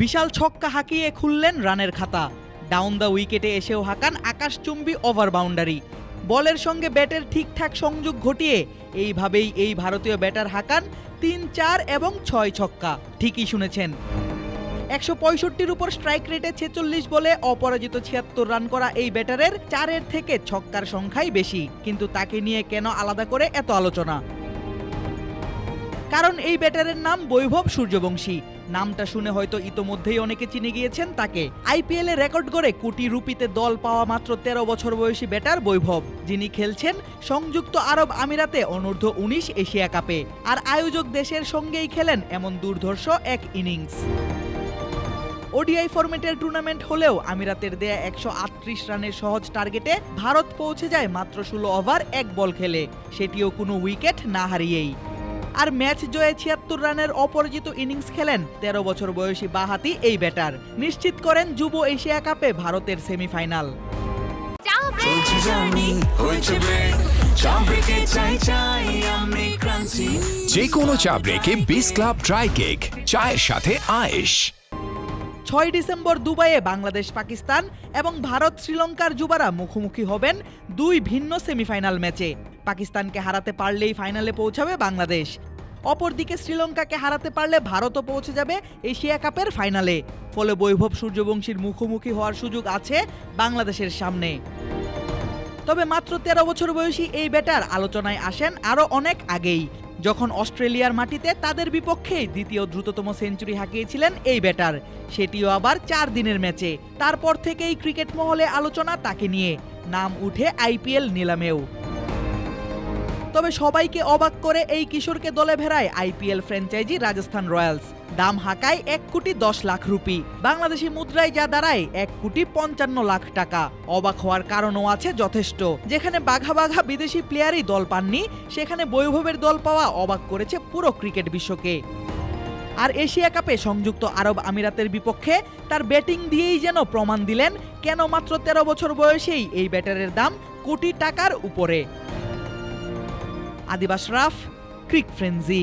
বিশাল ছক্কা হাঁকিয়ে খুললেন রানের খাতা। ডাউন দ্য উইকেটে এসেও হাঁকান আকাশচুম্বী ওভার বাউন্ডারি বলের সঙ্গে ব্যাটের ঠিকঠাক সংযোগ ঘটিয়ে এইভাবেই এই ভারতীয় ব্যাটার হাঁকান তিন, চার এবং ছয় ছক্কা। ঠিকই শুনেছেন। একশো পঁয়ষট্টির উপর স্ট্রাইক রেটে ছেচল্লিশ বলে অপরাজিত ছিয়াত্তর রান করা এই ব্যাটারের চারের থেকে ছক্কার সংখ্যাই বেশি। কিন্তু তাকে নিয়ে কেন আলাদা করে এত আলোচনা? কারণ এই ব্যাটারের নাম বৈভব সূর্যবংশী। নামটা শুনে হয়তো ইতোমধ্যেই অনেকে চিনে গিয়েছেন তাকে। আইপিএলে রেকর্ড করে কোটি রুপিতে দল পাওয়া মাত্র তেরো বছর বয়সী ব্যাটার বৈভব, যিনি খেলছেন সংযুক্ত আরব আমিরাতে অনূর্ধ্ব উনিশ এশিয়া কাপে, আর আয়োজক দেশের সঙ্গেই খেলেন এমন দুর্ধর্ষ এক ইনিংস। ওডিআই ফরম্যাটের টুর্নামেন্ট হলেও আমিরাতের দেয়া একশো আটত্রিশ রানের সহজ টার্গেটে ভারত পৌঁছে যায় মাত্র ষোলো ওভার এক বল খেলে। সেটিও কোনো উইকেট না হারিয়েই। আর ম্যাচ জয়ে ছিয়াত্তর রানের অপরাজিত ইনিংস খেলেন তেরো বছর বয়সী বাহাতি এই ব্যাটার। নিশ্চিত করেন যুব এশিয়া কাপে ভারতের সেমিফাইনাল। যে কোনো চা ব্রেকে বিস ক্লাব ড্রাই কেক চায়ের সাথে আয়েশ। ছয় ডিসেম্বর দুবাইয়ে বাংলাদেশ পাকিস্তান এবং ভারত শ্রীলঙ্কার যুবারা মুখোমুখি হবেন দুই ভিন্ন সেমিফাইনাল ম্যাচে। পাকিস্তানকে হারাতে পারলেই ফাইনালে পৌঁছাবে বাংলাদেশ। অপরদিকে শ্রীলঙ্কাকে হারাতে পারলে ভারতও পৌঁছে যাবে এশিয়া কাপের ফাইনালে। ফলে বৈভব সূর্যবংশীর মুখোমুখি হওয়ার সুযোগ আছে বাংলাদেশের সামনে। তবে মাত্র তেরো বছর বয়সী এই ব্যাটার আলোচনায় আসেন আরও অনেক আগেই। যখন অস্ট্রেলিয়ার মাটিতে তাদের বিপক্ষেই দ্বিতীয় দ্রুততম সেঞ্চুরি হাঁকিয়েছিলেন এই ব্যাটার, সেটিও আবার চার দিনের ম্যাচে। তারপর থেকেই ক্রিকেট মহলে আলোচনা তাকে নিয়ে। নাম উঠে আইপিএল নিলামেও। তবে সবাইকে অবাক করে এই কিশোরকে দলে ভেড়ায় আইপিএল ফ্র্যাঞ্চাইজি রাজস্থান রয়্যালস। দাম হাঁকায় এক কোটি দশ লাখ রুপি। বাংলাদেশি মুদ্রায় যা দাঁড়ায়, এক কোটি পঞ্চান্ন লাখ টাকা। অবাক হওয়ার কারণও আছে যথেষ্ট। যেখানে বাঘা বাঘা বিদেশি প্লেয়ারই দল পাননি, সেখানে বৈভবের দল পাওয়া অবাক করেছে পুরো ক্রিকেট বিশ্বকে। আর এশিয়া কাপে সংযুক্ত আরব আমিরাতের বিপক্ষে তার ব্যাটিং দিয়েই যেন প্রমাণ দিলেন, কেন মাত্র তেরো বছর বয়সেই এই ব্যাটারের দাম কোটি টাকার উপরে। আদিবাস রাফ ক্রিক ফ্রেন্সি